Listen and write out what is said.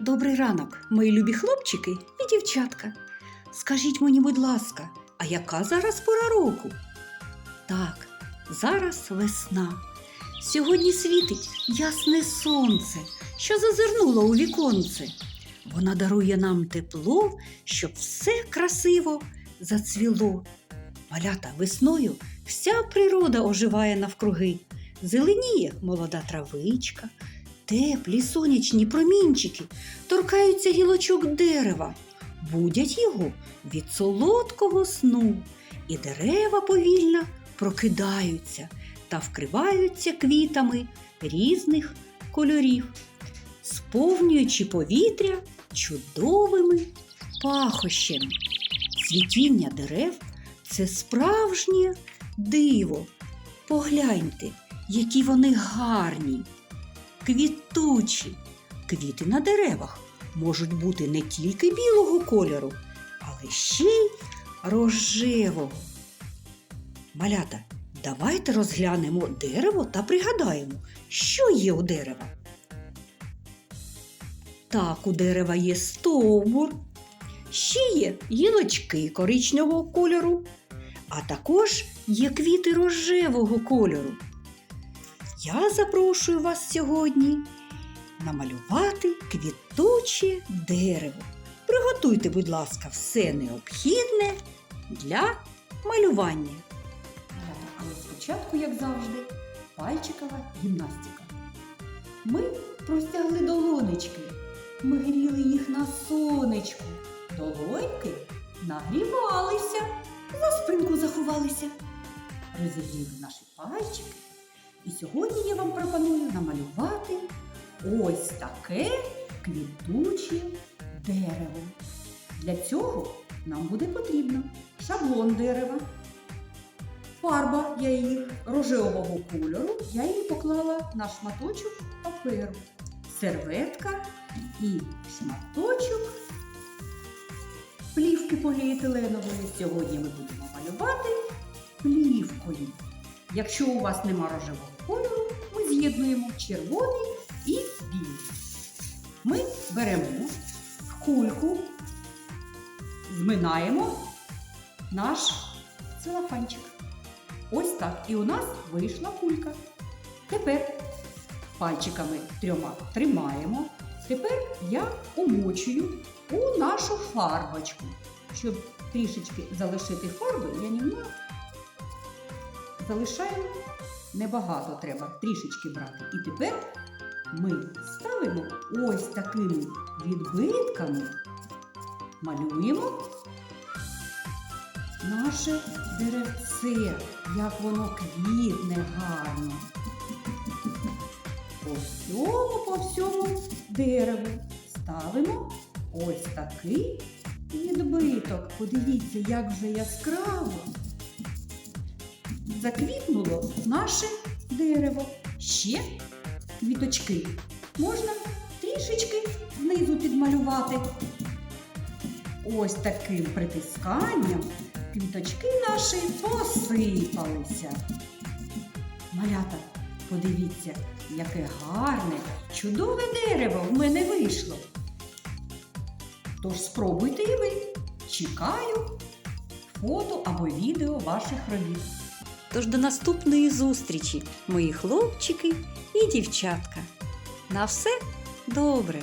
Добрий ранок, мої любі хлопчики і дівчатка. Скажіть мені, будь ласка, а яка зараз пора року? Так, зараз весна. Сьогодні світить ясне сонце, що зазирнуло у віконце. Вона дарує нам тепло, щоб все красиво зацвіло. Малята весною вся природа оживає навкруги. Зеленіє молода травичка, теплі сонячні промінчики торкаються гілочок дерева, будять його від солодкого сну, і дерева повільно прокидаються та вкриваються квітами різних кольорів, сповнюючи повітря чудовими пахощами. Цвітіння дерев це справжнє диво. Погляньте, які вони гарні, квітучі. Квіти на деревах можуть бути не тільки білого кольору, але ще й рожевого. Малята, давайте розглянемо дерево та пригадаємо, що є у дерева. Так, у дерева є стовбур, ще є гілочки коричневого кольору, а також є квіти рожевого кольору. Я запрошую вас сьогодні намалювати квітуче дерево. Приготуйте, будь ласка, все необхідне для малювання. Але спочатку, як завжди, пальчикова гімнастика. Ми простягли долонечки, ми гріли їх на сонечку. Долоньки нагрівалися, за спинку заховалися. Розігріли наші пальчики. І сьогодні я вам пропоную намалювати ось таке квітуче дерево. Для цього нам буде потрібно шаблон дерева, фарба я її рожевого кольору, я її поклала на шматочок паперу, серветка і шматочок плівки поліетиленової. Сьогодні ми будемо малювати плівкою. Якщо у вас нема рожевого кольору, ми з'єднуємо червоний і білий. Ми беремо в кульку, зминаємо наш целофанчик. Ось так. І у нас вийшла кулька. Тепер пальчиками трьома тримаємо. Тепер я умочую у нашу фарбочку. Щоб трішечки залишити фарби, я німного залишаємо небагато треба, трішечки брати. І тепер ми ставимо ось такими відбитками, малюємо наше деревце, як воно квітне гарно. По всьому, по всьому дереву ставимо ось такий відбиток. Подивіться, як вже яскраво заквітнуло наше дерево. Ще квіточки можна трішечки знизу підмалювати. Ось таким притисканням квіточки наші посипалися. Малята, подивіться, яке гарне, чудове дерево в мене вийшло. Тож спробуйте і ви. Чекаю фото або відео ваших робіт. Тож до наступної зустрічі, мої хлопчики і дівчатка. На все добре!